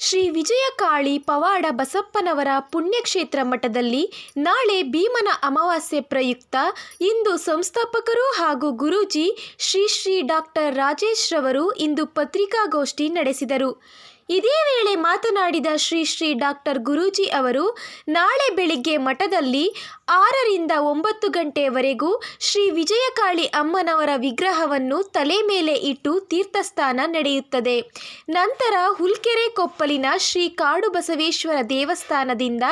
ಶ್ರೀ ವಿಜಯಕಾಳಿ ಪವಾಡ ಬಸಪ್ಪನವರ ಪುಣ್ಯಕ್ಷೇತ್ರ ಮಠದಲ್ಲಿ ನಾಳೆ ಭೀಮನ ಅಮಾವಾಸ್ಯೆ ಪ್ರಯುಕ್ತ ಇಂದು ಸಂಸ್ಥಾಪಕರು ಹಾಗೂ ಗುರೂಜಿ ಶ್ರೀ ಶ್ರೀ ಡಾಕ್ಟರ್ ರಾಜೇಶ್ ರವರು ಇಂದು ಪತ್ರಿಕಾಗೋಷ್ಠಿ ನಡೆಸಿದರು. ಇದೇ ವೇಳೆ ಮಾತನಾಡಿದ ಶ್ರೀ ಶ್ರೀ ಡಾಕ್ಟರ್ ಗುರೂಜಿ ಅವರು, ನಾಳೆ ಬೆಳಿಗ್ಗೆ ಮಠದಲ್ಲಿ ಆರರಿಂದ ಒಂಬತ್ತು ಗಂಟೆವರೆಗೂ ಶ್ರೀ ವಿಜಯಕಾಳಿ ಅಮ್ಮನವರ ವಿಗ್ರಹವನ್ನು ತಲೆ ಮೇಲೆ ಇಟ್ಟು ತೀರ್ಥಸ್ಥಾನ ನಡೆಯುತ್ತದೆ. ನಂತರ ಹುಲ್ಕೆರೆ ಕೊಪ್ಪಲಿನ ಶ್ರೀ ಕಾಡು ಬಸವೇಶ್ವರ ದೇವಸ್ಥಾನದಿಂದ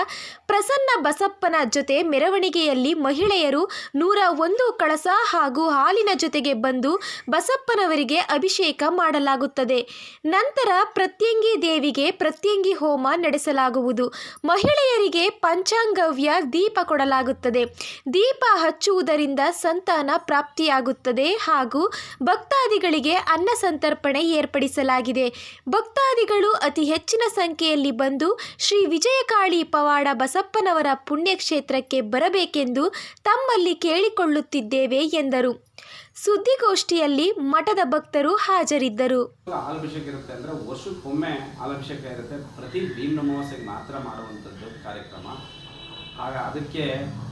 ಪ್ರಸನ್ನ ಬಸಪ್ಪನ ಜೊತೆ ಮೆರವಣಿಗೆಯಲ್ಲಿ ಮಹಿಳೆಯರು ನೂರ ಒಂದು ಕಳಸ ಹಾಗೂ ಹಾಲಿನ ಜೊತೆಗೆ ಬಂದು ಬಸಪ್ಪನವರಿಗೆ ಅಭಿಷೇಕ ಮಾಡಲಾಗುತ್ತದೆ. ನಂತರ ಪ್ರತ್ಯಂಗಿ ದೇವಿಗೆ ಪ್ರತ್ಯಂಗಿ ಹೋಮ ನಡೆಸಲಾಗುವುದು. ಮಹಿಳೆಯರಿಗೆ ಪಂಚಾಂಗವ್ಯ ದೀಪ ಕೊಡಲಾಗುತ್ತದೆ. ದೀಪ ಹಚ್ಚುವುದರಿಂದ ಸಂತಾನ ಪ್ರಾಪ್ತಿಯಾಗುತ್ತದೆ ಹಾಗೂ ಭಕ್ತಾದಿಗಳಿಗೆ ಅನ್ನ ಸಂತರ್ಪಣೆ ಏರ್ಪಡಿಸಲಾಗಿದೆ. ಭಕ್ತಾದಿಗಳು ಅತಿ ಹೆಚ್ಚಿನ ಸಂಖ್ಯೆಯಲ್ಲಿ ಬಂದು ಶ್ರೀ ವಿಜಯಕಾಳಿ ಪವಾಡ ಬಸಪ್ಪನವರ ಪುಣ್ಯಕ್ಷೇತ್ರಕ್ಕೆ ಬರಬೇಕೆಂದು ತಮ್ಮಲ್ಲಿ ಕೇಳಿಕೊಳ್ಳುತ್ತಿದ್ದೇವೆ ಎಂದರು. ಸುದ್ದಿಗೋಷ್ಠಿಯಲ್ಲಿ ಮಠದ ಭಕ್ತರು ಹಾಜರಿದ್ದರು. ಹಾಲಭಿಷೇಕ ಇರುತ್ತೆ ಅಂದ್ರೆ ವರ್ಷಕ್ಕೊಮ್ಮೆ ಹಾಲಭಿಷೇಕ ಇರುತ್ತೆ. ಪ್ರತಿ ಭೀಮ್ ಅಮಾವಾಸ್ಯೆಗೆ ಮಾತ್ರ ಮಾಡುವಂಥದ್ದು ಕಾರ್ಯಕ್ರಮ. ಆಗ ಅದಕ್ಕೆ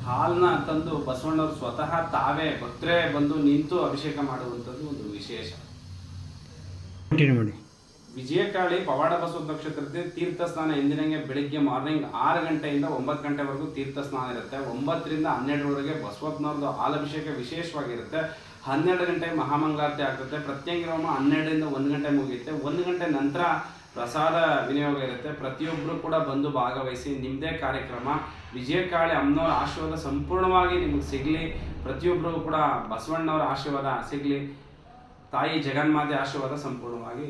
ಹಾಲ್ನ ತಂದು ಬಸವಣ್ಣವ್ರು ಸ್ವತಃ ತಾವೇ ಭಕ್ತರೇ ಬಂದು ನಿಂತು ಅಭಿಷೇಕ ಮಾಡುವಂಥದ್ದು ಒಂದು ವಿಶೇಷ. ವಿಜಯಕಾಳಿ ಪವಾಡ ಬಸವ ನಕ್ಷತ್ರದಲ್ಲಿ ತೀರ್ಥ ಸ್ನಾನ ಎಂದಿನಂಗೆ ಬೆಳಿಗ್ಗೆ ಮಾರ್ನಿಂಗ್ ಆರು ಗಂಟೆಯಿಂದ ಒಂಬತ್ತು ಗಂಟೆವರೆಗೂ ತೀರ್ಥ ಸ್ನಾನ ಇರುತ್ತೆ. ಒಂಬತ್ತರಿಂದ ಹನ್ನೆರಡುವರೆಗೆ ಬಸವಪ್ಪನವ್ರದ್ದು ಹಾಲಭಿಷೇಕ ವಿಶೇಷವಾಗಿರುತ್ತೆ. ಹನ್ನೆರಡು ಗಂಟೆ ಮಹಾಮಂಗಳಾರತಿ ಆಗ್ತದೆ. ಪ್ರತ್ಯಂಗಿ ಹೋಮ ಹನ್ನೆರಡರಿಂದ ಒಂದು ಗಂಟೆ ಮುಗಿಯುತ್ತೆ. ಒಂದು ಗಂಟೆ ನಂತರ ಪ್ರಸಾದ ವಿನಿಯೋಗ ಇರುತ್ತೆ. ಪ್ರತಿಯೊಬ್ಬರು ಕೂಡ ಬಂದು ಭಾಗವಹಿಸಿ ನಿಮ್ಮದೇ ಕಾರ್ಯಕ್ರಮ. ವಿಜಯಕಾಳಿ ಅಮ್ಮನವರ ಆಶೀರ್ವಾದ ಸಂಪೂರ್ಣವಾಗಿ ನಿಮಗೆ ಸಿಗಲಿ. ಪ್ರತಿಯೊಬ್ಬರು ಕೂಡ ಬಸವಣ್ಣವರ ಆಶೀರ್ವಾದ ಸಿಗಲಿ. ತಾಯಿ ಜಗನ್ಮಾತೆ ಆಶೀರ್ವಾದ ಸಂಪೂರ್ಣವಾಗಿ